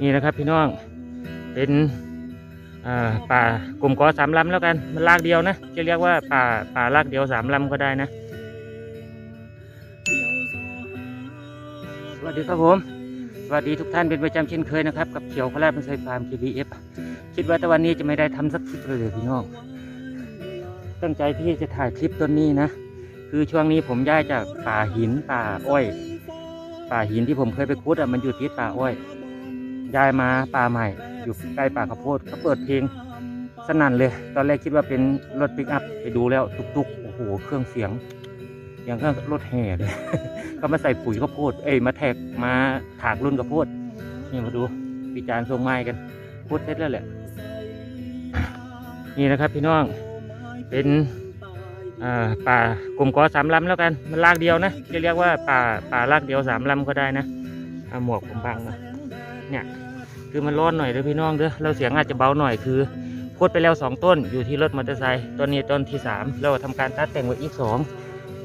นี่นะครับพี่น้อง เป็นอ่าป่ากลุ่มกอสามลำแล้วกัน มันลากเดียวนะ จะเรียกว่าป่าป่าลากเดียวสามลำก็ได้นะ สวัสดีครับผมสวัสดีทุกท่านเป็นประจำเช่นเคยนะครับ กับเขียวพระราชบันไซฟาร์ม KBF คิดว่าแต่วันนี้จะไม่ได้ทำสักคลิปเลยพี่น้อง ตั้งใจที่จะถ่ายคลิปต้นนี้นะ คือช่วงนี้ผมย้ายจากป่าหินป่าอ้อย ป่าหินที่ผมเคยไปคุดอะมันอยู่ที่ป่าอ้อยย้ายมาป่าใหม่ อยู่ใกล้ป่าข้าวโพดเขาเปิดเพลงสนั่นเลย ตอนแรกคิดว่าเป็นรถปิกอัพไปดูแล้วตุกๆโอ้โหเครื่องเสียงอย่างก็รถแห่เลยก็มาใส่ปุ๋ยข้าวโพดเอ้ยมาแทกมาถากรุ่นข้าวโพดนี่มาดูปีจานทรงไม้กันพูดเสร็จแล้วแหละ นี่นะครับพี่น้องเป็น ป่ากลุ่มกอสามลำแล้วกันมันลากเดียวนะจะเรียกว่าป่าป่าลากเดียวสามลำก็ได้นะเอาหมวกผมบังนะเนี่ยคือมันร้อนหน่อยเด้อพี่น้องเด้อเราเสียงอาจจะเบาหน่อยคือพูดไปแล้วสองต้นอยู่ที่รถมอเตอร์ไซค์ต้นนี้ต้นที่สามเราทำการตัดแต่งไว้อีกสอง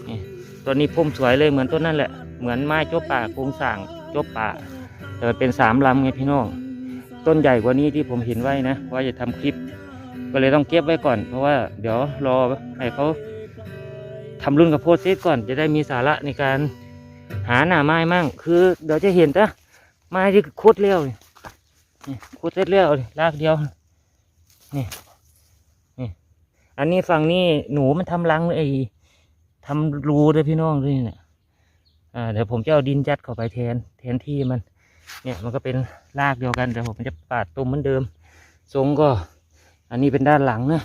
นี่ต้นนี้พุ่มสวยเลยเหมือนต้นนั่นแหละเหมือนไม้โจบป่าโครงสั่งโจบป่า แต่มันเป็นสามลำไงพี่น้องต้นใหญ่กว่านี้ที่ผมเห็นไว้นะว่าจะทำคลิป ก็เลยต้องเก็บไว้ก่อน เพราะว่าเดี๋ยวรอให้เขา ทำรุ่นกับโพดเซตก่อนจะได้มีสาระในการหาหน่าไม้มั่ง คือเดี๋ยวจะเห็นนะไม้ที่โคตรเลี้ยวนี่โคตรเซตเลี้ยวนี่รากเดียวนี่นี่อันนี้ฝั่งนี้หนูมันทำรังไอ้ทำรูเลยพี่น้องด้วยเนี่ยอ่าเดี๋ยวผมจะเอาดินยัดเข้าไปแทนแทนที่มัน เนี่ยมันก็เป็นรากเดียวกันเดี๋ยวผมจะปาดตุ่มเหมือนเดิมทรงก็ อันนี้เป็นด้านหลังนะ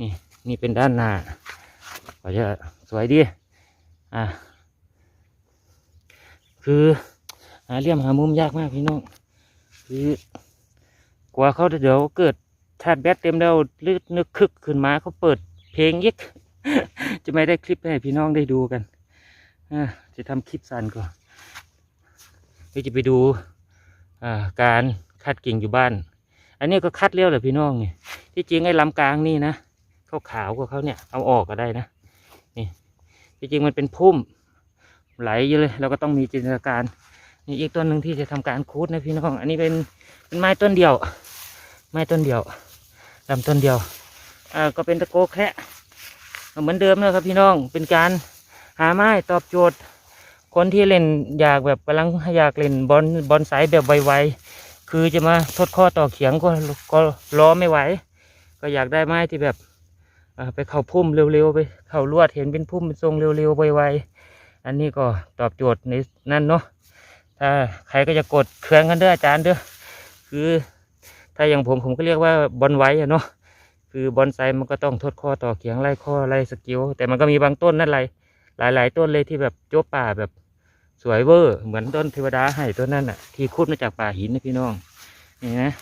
นี่นี่เป็นด้านหน้า ก็จะสวยดีอ่าคือหาเหลี่ยมหามุมยากมากพี่น้องคือกว่าเขาเดี๋ยวเกิดชาร์จแบตเต็มแล้วลึกนึกคึกขึ้นมาเขาเปิดเพลงยิกจะไม่ได้คลิปให้พี่น้องได้ดูกันอ่าจะทำคลิปสั้นก่อนเดี๋ยวจะไปดูอ่าการคัดกิ่งอยู่บ้าน อันนี้ก็คัดเลี้ยวเลยพี่น้องนี่ที่จริงไอ้ลำกลางนี่นะขาวขาวๆกว่าเขาเนี่ยเอาออกก็ได้นะ จริงมันเป็นพุ่มไหลอยู่เลยเราก็ต้องมีจินตนาการนี่อีกต้นหนึ่งที่จะทำการคูดนะพี่น้อง อันนี้เป็นเป็นไม้ต้นเดียว ไม้ต้นเดียวลำต้นเดียวอ่าก็เป็นตะโกแคะเหมือนเดิมนะครับพี่น้องเป็นการหาไม้ตอบโจทย์ คนที่เล่นอยากแบบกำลังอยากเล่นบอลบอลไซแบบไวๆคือจะมาทดข้อต่อเขียงก็ก็รอไม่ไหว ก็อยากได้ไม้ที่แบบ ไปเข้าพุ่มเร็วๆไปเข้าลวดเห็นเป็นพุ่มเป็นทรงเร็วๆไวๆอันนี้ก็ตอบโจทย์ในนั่นเนาะถ้าใครก็จะกดเครื่องกันเด้ออาจารย์เด้อคือถ้าอย่างผมผมก็เรียกว่าบอลไว้อะเนาะคือบอลไซมันก็ต้องทดข้อต่อเขียงไล่ข้อไล่สกิลแต่มันก็มีบางต้นนั่นไรหลายๆ ต้นเลยที่แบบโจ๊ป่าแบบสวยเวอร์ เหมือนต้นเทวดาไห่ต้นนั่นน่ะที่คุดมาจากป่าหินนะพี่น้องนี่นะ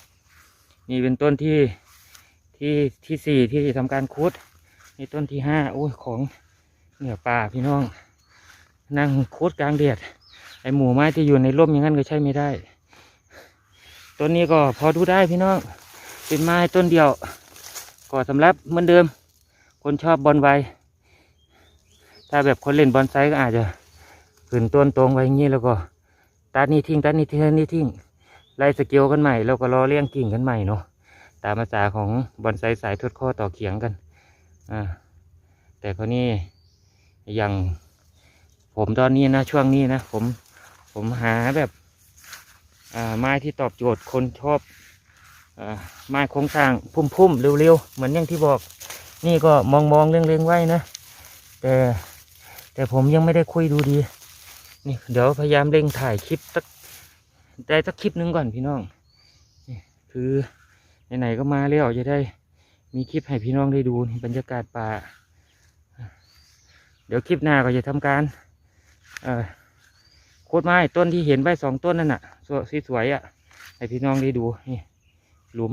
นี่เป็นต้นที่ ที่ที่สี่ที่ทำการคุดนี่ต้นที่ห้าโอ้ยของเหนือป่าพี่น้อง นั่งคุดกลางแดดไอหมู่ไม้ที่อยู่ในร่มอย่างนั้นก็ใช้ไม่ได้ ต้นนี้ก็พอดูได้พี่น้องเป็นไม้ต้นเดียวก็สำหรับเหมือนเดิม คนชอบบอลไวถ้าแบบคนเล่นบอลไซก็อาจจะขึ้นต้นตรงไว้อย่างนี้แล้วก็ตัดนี่ทิ้งตัดนี่ทิ้งนี่ทิ้งไล่สเกิลกันใหม่แล้วก็รอเลี้ยงกิ่งกันใหม่เนาะ ตามภาษาของบอนไซสายทดข้อต่อเขียงกันอ่าแต่คราวนี้อย่างผมตอนนี้นะช่วงนี้นะผมผมหาแบบอ่าไม้ที่ตอบโจทย์คนชอบอ่าไม้โครงสร้างพุ่มๆเร็วๆเหมือนอย่างที่บอก นี่ก็มองมองเล็งๆไว้นะแต่แต่ผมยังไม่ได้คุยดูดี นี่เดี๋ยวพยายามเร่งถ่ายคลิปสักได้สักคลิปหนึงก่อนพี่น้องนี่คือ ไหนๆก็มาแล้วจะได้มีคลิปให้พี่น้องได้ดูบรรยากาศป่า เดี๋ยวคลิปหน้าก็จะทำการเอโคตรไม้ต้นที่เห็นใบสองต้นนั่นน่ะสวยสวยๆอะ ให้พี่น้องได้ดูนี่หลุม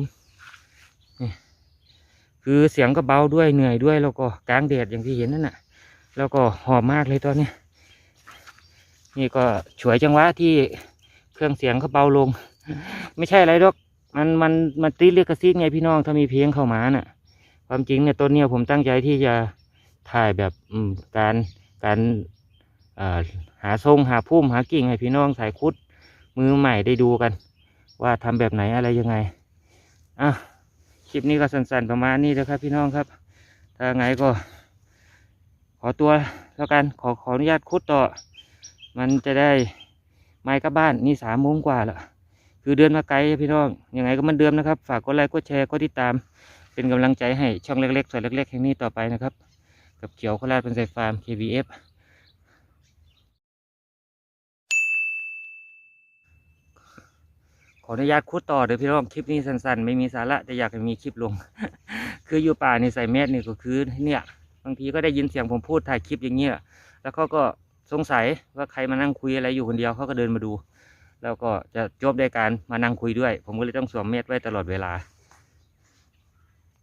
นี่คือเสียงก็เบาด้วยเหนื่อยด้วยแล้วก็กลางแดดอย่างที่เห็นนั่นน่ะ แล้วก็หอมมากเลยตอนนี้นี่ก็ฉวยจังหวะที่เครื่องเสียงเขาเบาลง ไม่ใช่อะไรหรอก มันมันมันตีเรียกกระซิกไงพี่น้องถ้ามีเพลงเข้ามาน่ะ ความจริงเนี่ยต้นเนี่ยผมตั้งใจที่จะถ่ายแบบอืมการการหาทรงหาพุ่มหากิ่งให้พี่น้องสายคุดมือใหม่ได้ดูกัน ว่าทำแบบไหนอะไรยังไงอะคลิปนี้ก็สั้นๆประมาณนี้นะครับพี่น้องครับ ถ้าไงก็ ขอตัวแล้วกันขอขออนุญาตคุดต่อ มันจะได้ไม้กลับบ้านนี่สามโมงกว่าแล้ว คือเดินมาไกลพี่น้องยังไงก็มันเดิมนะครับ ฝากกดไลค์กดแชร์กดติดตาม เป็นกำลังใจให้ช่องเล็กๆส่วนเล็กๆแห่งนี้ต่อไปนะครับ กับเขียวโคราชเป็นสายฟาร์ม KBF ขออนุญาตคุดต่อเดี๋ยวพี่น้องคลิปนี้สั้นๆ ไม่มีสาระแต่อยากให้มีคลิปลง คืออยู่ป่าในใส่แมสนี่ก็คือเนี่ยบางทีก็ได้ยินเสียงผมพูดถ่ายคลิปอย่างเงี้ยแล้วเขาก็สงสัยว่าใครมานั่งคุยอะไรอยู่คนเดียวเขาก็เดินมาดู แล้วก็จะจบด้วยการมานั่งคุยด้วย ผมก็เลยต้องสวมเมสไว้ตลอดเวลา